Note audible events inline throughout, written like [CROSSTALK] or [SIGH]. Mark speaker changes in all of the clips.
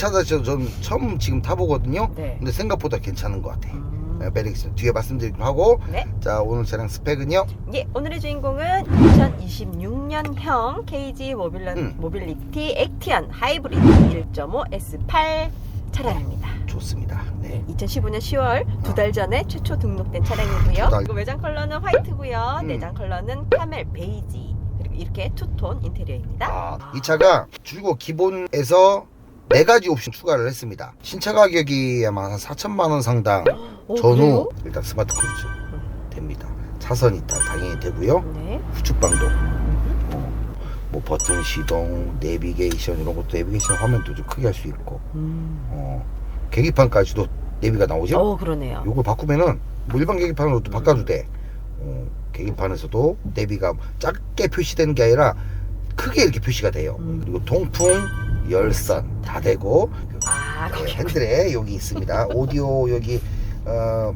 Speaker 1: 찾아서 전 처음 지금 타보거든요.
Speaker 2: 네.
Speaker 1: 근데 생각보다 괜찮은 것 같아.
Speaker 2: 음.
Speaker 1: 네, 매력 있습니다. 뒤에 말씀드리기로 하고
Speaker 2: 네.
Speaker 1: 자 오늘 차량 스펙은요.
Speaker 2: 예, 오늘의 주인공은 2026년형 KG 모빌러,
Speaker 1: 음.
Speaker 2: 모빌리티 액티언 하이브리드 1.5 S8 차량입니다.
Speaker 1: 좋습니다. 네.
Speaker 2: 2015년 10월 두 달 전에 최초 등록된 차량이고요.
Speaker 1: 달.
Speaker 2: 그리고 외장 컬러는 화이트고요.
Speaker 1: 음.
Speaker 2: 내장 컬러는 카멜 베이지. 그리고 이렇게 투톤 인테리어입니다.
Speaker 1: 아, 이 차가 줄고 기본에서 네 가지 옵션 추가를 했습니다. 신차 가격이 아마 한 4천만 원 상당
Speaker 2: 오,
Speaker 1: 전후
Speaker 2: 그래요?
Speaker 1: 일단 스마트 크루즈 됩니다. 차선 이탈 당연히 되고요.
Speaker 2: 네.
Speaker 1: 후측방도
Speaker 2: 음.
Speaker 1: 어, 뭐 버튼 시동, 내비게이션 이런 것도 내비게이션 화면도 좀 크게 할 수 있고
Speaker 2: 음.
Speaker 1: 어, 계기판까지도 내비가 나오죠.
Speaker 2: 어, 그러네요.
Speaker 1: 요걸 바꾸면은 뭐 일반 계기판으로 또 바꿔도 돼. 어, 계기판에서도 내비가 작게 표시되는 게 아니라 크게 이렇게 표시가 돼요.
Speaker 2: 음.
Speaker 1: 그리고 통풍, 열선 다 되고
Speaker 2: 아,
Speaker 1: 네, 핸들에 여기 있습니다. [LAUGHS] 오디오 여기 어,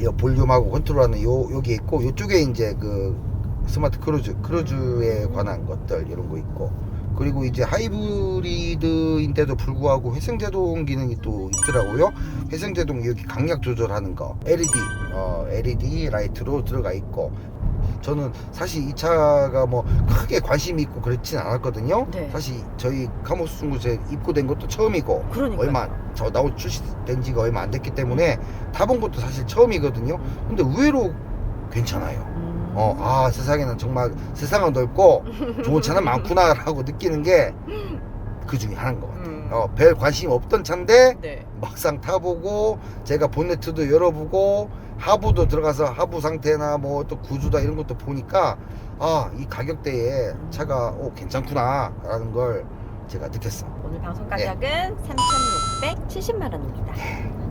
Speaker 1: 이 볼륨하고 컨트롤하는 요 여기 있고 요쪽에 이제 그 스마트 크루즈 크루즈에 관한 것들 이런 거 있고 그리고 이제 하이브리드인데도 불구하고 회생제동 기능이 또 있더라고요. 회생제동 여기 강약 조절하는 거 LED 어, LED 라이트로 들어가 있고 저는 사실 이 차가 뭐 크게 관심이 있고 그렇진 않았거든요.
Speaker 2: 네.
Speaker 1: 사실 저희 카모스 중고제 입고된 것도 처음이고
Speaker 2: 그러니까요.
Speaker 1: 얼마 저 나오 출시된 지가 얼마 안 됐기 때문에 타본 것도 사실 처음이거든요. 근데 의외로 괜찮아요.
Speaker 2: 음.
Speaker 1: 어, 아 세상에는 정말 세상은 넓고 좋은 차는 많구나라고 느끼는 게 [LAUGHS] 그 중에 하나인 것 같아요.
Speaker 2: 음.
Speaker 1: 어, 별 관심 없던 차인데
Speaker 2: 네.
Speaker 1: 막상 타보고 제가 본네트도 열어보고 하부도 들어가서 하부 상태나 뭐 또 구조다 이런 것도 보니까 아 이 가격대에 차가 오 괜찮구나라는 걸 제가 느꼈어.
Speaker 2: 오늘 방송
Speaker 1: 네.
Speaker 2: 가격은 3,670만 원입니다.